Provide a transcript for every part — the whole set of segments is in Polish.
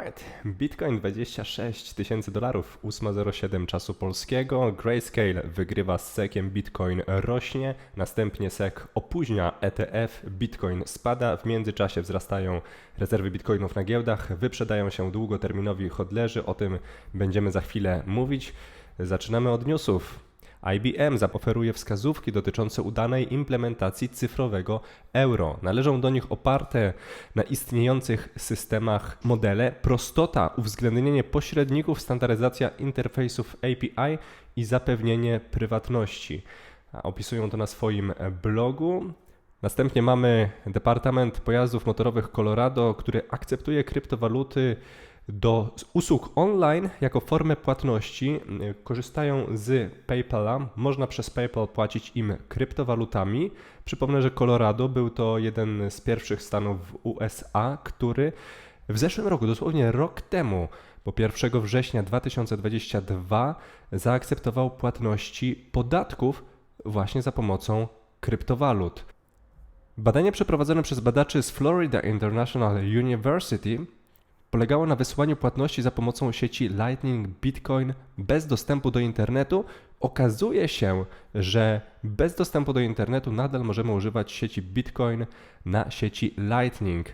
Alright, Bitcoin 26 tysięcy dolarów, 8.07 czasu polskiego. Grayscale wygrywa z SECiem, Bitcoin rośnie, następnie SEC opóźnia ETF, Bitcoin spada, w międzyczasie wzrastają rezerwy bitcoinów na giełdach, wyprzedają się długoterminowi hodlerzy, o tym będziemy za chwilę mówić. Zaczynamy od newsów. IBM zaoferuje wskazówki dotyczące udanej implementacji cyfrowego euro. Należą do nich oparte na istniejących systemach modele, prostota, uwzględnienie pośredników, standaryzacja interfejsów API i zapewnienie prywatności. Opisują to na swoim blogu. Następnie mamy Departament Pojazdów Motorowych Colorado, który akceptuje kryptowaluty do usług online jako formę płatności korzystają z PayPala. Można przez PayPal płacić im kryptowalutami. Przypomnę, że Colorado był to jeden z pierwszych stanów w USA, który w zeszłym roku, dosłownie rok temu, bo 1 września 2022 zaakceptował płatności podatków właśnie za pomocą kryptowalut. Badanie przeprowadzone przez badaczy z Florida International University polegało na wysyłaniu płatności za pomocą sieci Lightning Bitcoin bez dostępu do internetu. Okazuje się, że bez dostępu do internetu nadal możemy używać sieci Bitcoin na sieci Lightning.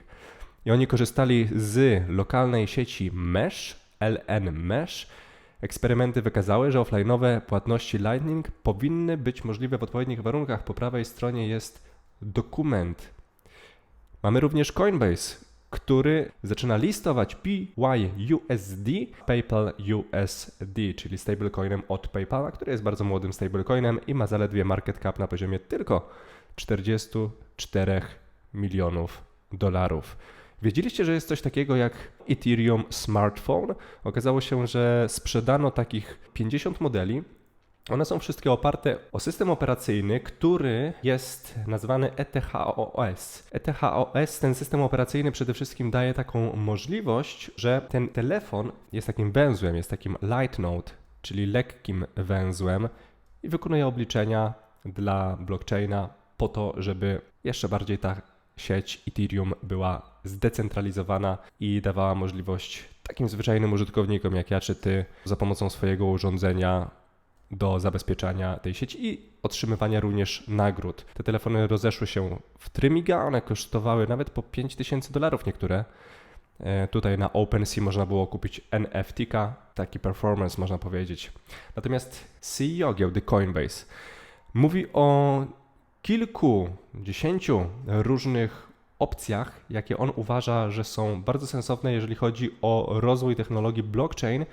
I oni korzystali z lokalnej sieci Mesh, LN Mesh. Eksperymenty wykazały, że offline'owe płatności Lightning powinny być możliwe w odpowiednich warunkach. Po prawej stronie jest dokument. Mamy również Coinbase, który zaczyna listować PYUSD, PayPal USD, czyli stablecoinem od PayPala, który jest bardzo młodym stablecoinem i ma zaledwie market cap na poziomie tylko 44 milionów dolarów. Wiedzieliście, że jest coś takiego jak Ethereum Smartphone? Okazało się, że sprzedano takich 50 modeli one są wszystkie oparte o system operacyjny, który jest nazwany ETHOS. ETHOS, ten system operacyjny przede wszystkim daje taką możliwość, że ten telefon jest takim węzłem, jest takim light node, czyli lekkim węzłem i wykonuje obliczenia dla blockchaina po to, żeby jeszcze bardziej ta sieć Ethereum była zdecentralizowana i dawała możliwość takim zwyczajnym użytkownikom jak ja czy ty za pomocą swojego urządzenia do zabezpieczania tej sieci i otrzymywania również nagród. Te telefony rozeszły się w trymiga, one kosztowały nawet po 5000 dolarów niektóre. E, tutaj na OpenSea można było kupić NFT, taki performance można powiedzieć. Natomiast CEO giełdy Coinbase mówi o kilku, dziesięciu różnych opcjach, jakie on uważa, że są bardzo sensowne, jeżeli chodzi o rozwój technologii blockchain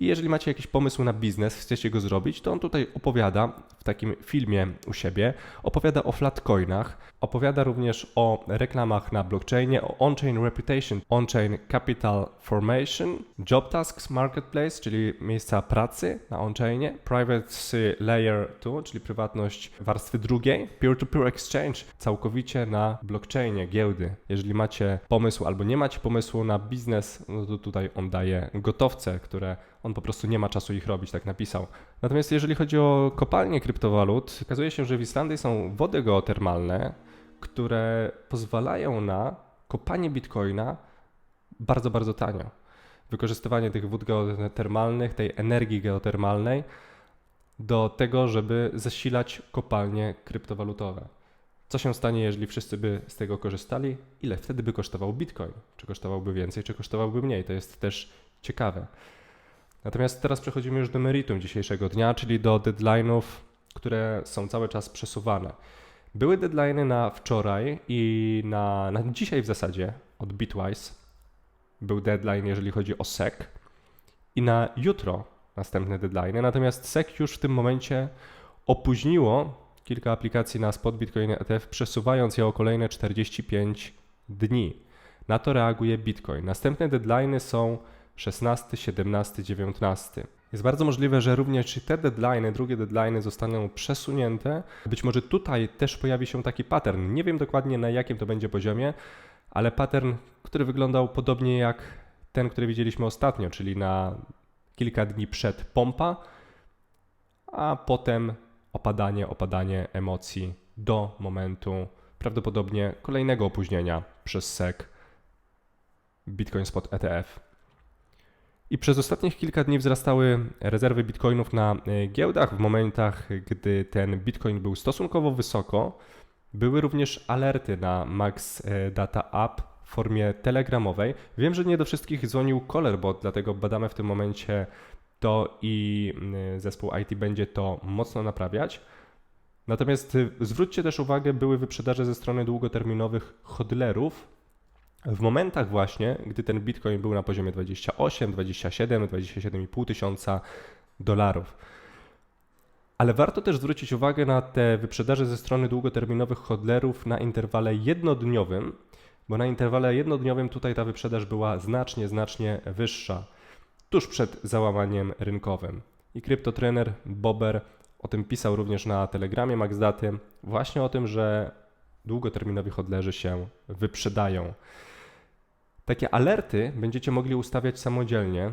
i jeżeli macie jakiś pomysł na biznes, chcecie go zrobić, to on tutaj opowiada w takim filmie u siebie, opowiada o flatcoinach, opowiada również o reklamach na blockchainie, o on-chain reputation, on-chain capital formation, job tasks marketplace, czyli miejsca pracy na on-chainie, privacy layer 2, czyli prywatność warstwy drugiej, peer-to-peer exchange, całkowicie na blockchainie, giełdy. Jeżeli macie pomysł albo nie macie pomysłu na biznes, no to tutaj on daje gotowce, które on po prostu nie ma czasu ich robić, tak napisał. Natomiast jeżeli chodzi o kopalnie kryptowalut, okazuje się, że w Islandii są wody geotermalne, które pozwalają na kopanie bitcoina bardzo, bardzo tanio. Wykorzystywanie tych wód geotermalnych, tej energii geotermalnej do tego, żeby zasilać kopalnie kryptowalutowe. Co się stanie, jeżeli wszyscy by z tego korzystali? Ile wtedy by kosztował bitcoin? Czy kosztowałby więcej, czy kosztowałby mniej? To jest też ciekawe. Natomiast teraz przechodzimy już do meritum dzisiejszego dnia, czyli do deadline'ów, które są cały czas przesuwane. Były deadline'y na wczoraj i na, na dzisiaj w zasadzie od Bitwise. Był deadline, jeżeli chodzi o SEC. I na jutro następne deadline. Natomiast SEC już w tym momencie opóźniło kilka aplikacji na spot Bitcoin ETF, przesuwając je o kolejne 45 dni. Na to reaguje Bitcoin. Następne deadline'y są 16, 17, 19. Jest bardzo możliwe, że również te deadline, drugie deadline zostaną przesunięte. Być może tutaj też pojawi się taki pattern. Nie wiem dokładnie na jakim to będzie poziomie, ale pattern, który wyglądał podobnie jak ten, który widzieliśmy ostatnio, czyli na kilka dni przed pompa, a potem opadanie, opadanie emocji do momentu prawdopodobnie kolejnego opóźnienia przez SEC Bitcoin Spot ETF. I przez ostatnich kilka dni wzrastały rezerwy bitcoinów na e, giełdach. W momentach, gdy ten bitcoin był stosunkowo wysoko, były również alerty na Max e, Data App w formie telegramowej. Wiem, że nie do wszystkich dzwonił Coolerbot, dlatego badamy w tym momencie to i mm, zespół IT będzie to mocno naprawiać. Natomiast zwróćcie też uwagę, były wyprzedaże ze strony długoterminowych hodlerów w momentach właśnie, gdy ten bitcoin był na poziomie 28, 27, 27,5 tysiąca dolarów. Ale warto też zwrócić uwagę na te wyprzedaże ze strony długoterminowych hodlerów na interwale jednodniowym, bo na interwale jednodniowym tutaj ta wyprzedaż była znacznie, znacznie wyższa, tuż przed załamaniem rynkowym. I kryptotrener Bober o tym pisał również na Telegramie MaxDaty, właśnie o tym, że długoterminowi hodlerzy się wyprzedają. Takie alerty będziecie mogli ustawiać samodzielnie,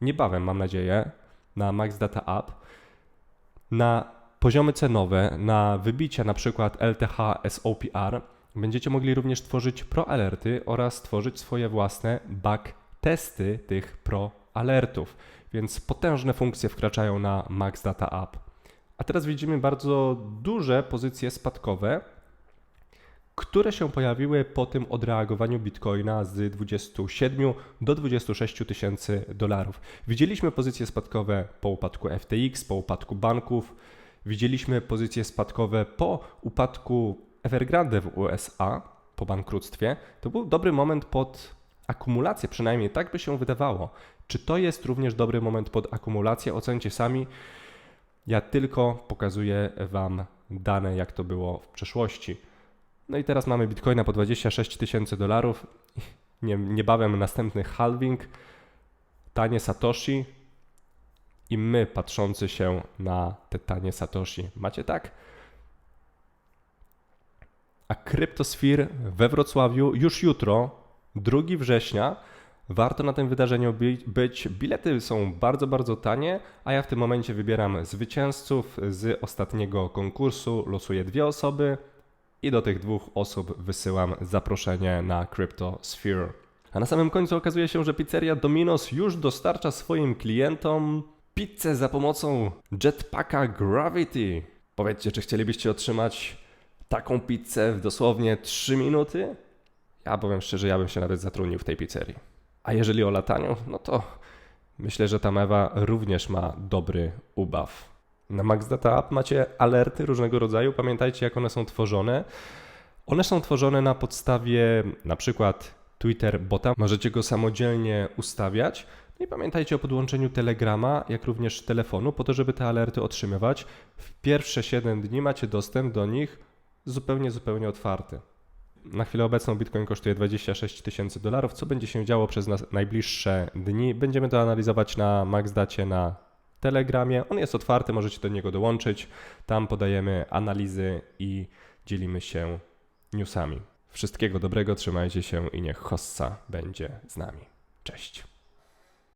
niebawem mam nadzieję, na MaxData App, na poziomy cenowe, na wybicia na przykład LTH SOPR. Będziecie mogli również tworzyć pro-alerty oraz tworzyć swoje własne backtesty tych pro-alertów. Więc potężne funkcje wkraczają na MaxData App. A teraz widzimy bardzo duże pozycje spadkowe, które się pojawiły po tym odreagowaniu bitcoina z 27 do 26 tysięcy dolarów. Widzieliśmy pozycje spadkowe po upadku FTX, po upadku banków, widzieliśmy pozycje spadkowe po upadku Evergrande w USA, po bankructwie. To był dobry moment pod akumulację, przynajmniej tak by się wydawało. Czy to jest również dobry moment pod akumulację? Ocencie sami. Ja tylko pokazuję Wam dane, jak to było w przeszłości. No i teraz mamy bitcoina po 26 tysięcy dolarów. Nie, niebawem następny halving, tanie Satoshi i my patrzący się na te tanie Satoshi. Macie tak? A Cryptosphere we Wrocławiu już jutro, 2 września, Warto na tym wydarzeniu być. Bilety są bardzo, bardzo tanie, a ja w tym momencie wybieram zwycięzców z ostatniego konkursu. Losuję dwie osoby i do tych dwóch osób wysyłam zaproszenie na CryptoSphere. A na samym końcu okazuje się, że pizzeria Domino's już dostarcza swoim klientom pizzę za pomocą jetpacka Gravity. Powiedzcie, czy chcielibyście otrzymać taką pizzę w dosłownie 3 minuty? Ja powiem szczerze, ja bym się nawet zatrudnił w tej pizzerii. A jeżeli o lataniu, no to myślę, że ta mewa również ma dobry ubaw. Na Max Data App macie alerty różnego rodzaju. Pamiętajcie, jak one są tworzone. One są tworzone na podstawie na przykład Twitter bota. Możecie go samodzielnie ustawiać. No i pamiętajcie o podłączeniu Telegrama, jak również telefonu, po to, żeby te alerty otrzymywać. W pierwsze 7 dni macie dostęp do nich zupełnie, zupełnie otwarty. Na chwilę obecną Bitcoin kosztuje 26 tysięcy dolarów. Co będzie się działo przez najbliższe dni? Będziemy to analizować na MaxDacie na Telegramie. On jest otwarty, możecie do niego dołączyć. Tam podajemy analizy i dzielimy się newsami. Wszystkiego dobrego, trzymajcie się i niech Hossa będzie z nami. Cześć.